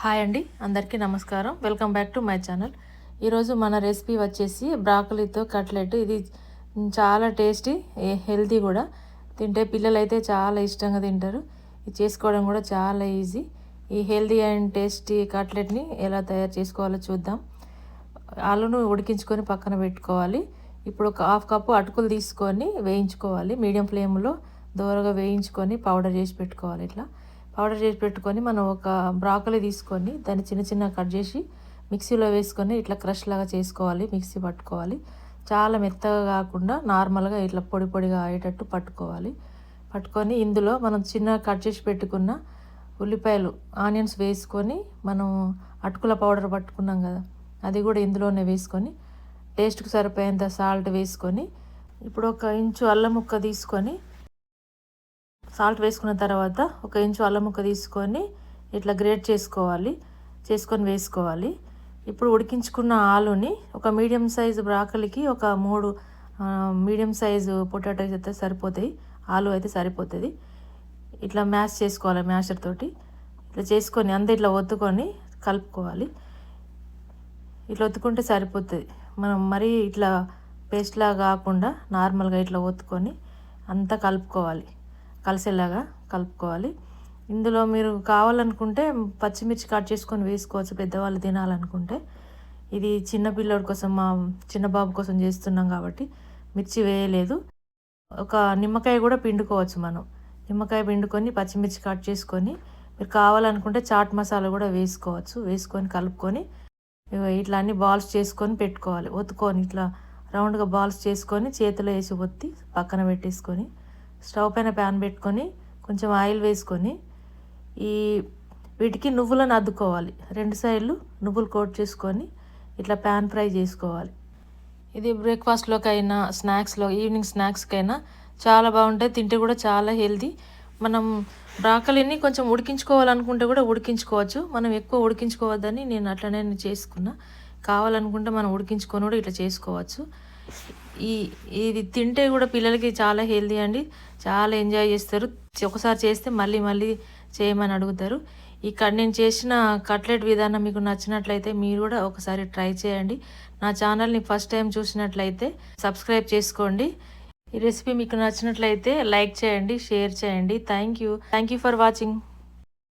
Hi అండి అందరికీ నమస్కారం. Welcome back to my channel. ఈరోజు మన రెసిపీ వచ్చేసి బ్రాకలీతో కట్లెట్. ఇది చాలా టేస్టీ హెల్తీ కూడా. తింటే పిల్లలు అయితే చాలా ఇష్టంగా తింటారు. ఇది చేసుకోవడం కూడా చాలా ఈజీ. ఈ హెల్తీ అండ్ టేస్టీ కట్లెట్ని ఎలా తయారు చేసుకోవాలో చూద్దాం. ఆలును ఉడికించుకొని పక్కన పెట్టుకోవాలి. ఇప్పుడు ఒక హాఫ్ కప్పు అటుకులు తీసుకొని వేయించుకోవాలి. మీడియం ఫ్లేమ్లో దూరగా వేయించుకొని పౌడర్ చేసి పెట్టుకోవాలి ఇట్లా. పౌడర్ చేసి పెట్టుకొని మనం ఒక బ్రాకలీ తీసుకొని దాన్ని చిన్న చిన్న కట్ చేసి మిక్సీలో వేసుకొని ఇట్లా క్రష్ లాగా చేసుకోవాలి మిక్సీ పట్టుకోవాలి. చాలా మెత్తగా కాకుండా నార్మల్గా ఇట్లా పొడి పొడిగా అయ్యేటట్టు పట్టుకోవాలి. పట్టుకొని ఇందులో మనం చిన్న కట్ చేసి పెట్టుకున్న ఉల్లిపాయలు ఆనియన్స్ వేసుకొని మనం అటుకుల పౌడర్ పట్టుకున్నాం కదా అది కూడా ఇందులోనే వేసుకొని టేస్ట్కి సరిపోయేంత సాల్ట్ వేసుకొని ఇప్పుడు ఒక ఇంచు అల్లం ముక్క తీసుకొని సాల్ట్ వేసుకున్న తర్వాత ఒక ఇంచు అల్లం ముక్క తీసుకొని ఇట్లా గ్రేట్ చేసుకోవాలి చేసుకొని వేసుకోవాలి. ఇప్పుడు ఉడికించుకున్న ఆలుని ఒక మీడియం సైజు బ్రాకలికి ఒక మూడు మీడియం సైజు పొటాటోస్ అయితే సరిపోతాయి ఆలు అయితే సరిపోతుంది. ఇట్లా మ్యాష్ చేసుకోవాలి మ్యాషర్ తోటి. ఇట్లా చేసుకొని అంతా ఇట్లా ఒత్తుకొని కలుపుకోవాలి. ఇట్లా ఒత్తుకుంటే సరిపోతుంది. మనం మరీ ఇట్లా పేస్ట్లా కాకుండా నార్మల్గా ఇట్లా ఒత్తుకొని అంతా కలుపుకోవాలి. కలిసేలాగా కలుపుకోవాలి. ఇందులో మీరు కావాలనుకుంటే పచ్చిమిర్చి కట్ చేసుకొని వేసుకోవచ్చు పెద్దవాళ్ళు తినాలనుకుంటే. ఇది చిన్న పిల్లోడి కోసం మా చిన్న బాబు కోసం చేస్తున్నాం కాబట్టి మిర్చి వేయలేదు. ఒక నిమ్మకాయ కూడా పిండుకోవచ్చు మనం. నిమ్మకాయ పిండుకొని పచ్చిమిర్చి కట్ చేసుకొని మీరు కావాలనుకుంటే చాట్ మసాలా కూడా వేసుకోవచ్చు. వేసుకొని కలుపుకొని ఇట్లా అన్ని బాల్స్ చేసుకొని పెట్టుకోవాలి. ఒత్తుకొని ఇట్లా రౌండ్గా బాల్స్ చేసుకొని చేతిలో వేసి ఒత్తి పక్కన పెట్టేసుకొని స్టవ్ పైన ప్యాన్ పెట్టుకొని కొంచెం ఆయిల్ వేసుకొని ఈ వీటికి నువ్వులను అద్దుకోవాలి. రెండు సైడ్లు నువ్వులు కోట్ చేసుకొని ఇట్లా ప్యాన్ ఫ్రై చేసుకోవాలి. ఇది బ్రేక్ఫాస్ట్లోకి అయినా స్నాక్స్లో ఈవినింగ్ స్నాక్స్కైనా చాలా బాగుంటాయి. తింటే కూడా చాలా హెల్తీ. మనం బ్రాకలీని కొంచెం ఉడికించుకోవాలనుకుంటే కూడా ఉడికించుకోవచ్చు. మనం ఎక్కువ ఉడికించుకోవద్దని నేను అట్లనే చేసుకున్నా. కావాలనుకుంటే మనం ఉడికించుకొని కూడా ఇట్లా చేసుకోవచ్చు. ఈ ఇది తింటే కూడా పిల్లలకి చాలా హెల్తీ అండి. చాలా ఎంజాయ్ చేస్తారు. ఒకసారి చేస్తే మళ్ళీ మళ్ళీ చేయమని అడుగుతారు. ఇక్కడ నేను చేసిన కట్లెట్ విధానం మీకు నచ్చినట్లయితే మీరు కూడా ఒకసారి ట్రై చేయండి. నా ఛానల్ని ఫస్ట్ టైం చూసినట్లయితే సబ్స్క్రైబ్ చేసుకోండి. ఈ రెసిపీ మీకు నచ్చినట్లయితే లైక్ చేయండి షేర్ చేయండి. Thank you. Thank you for watching.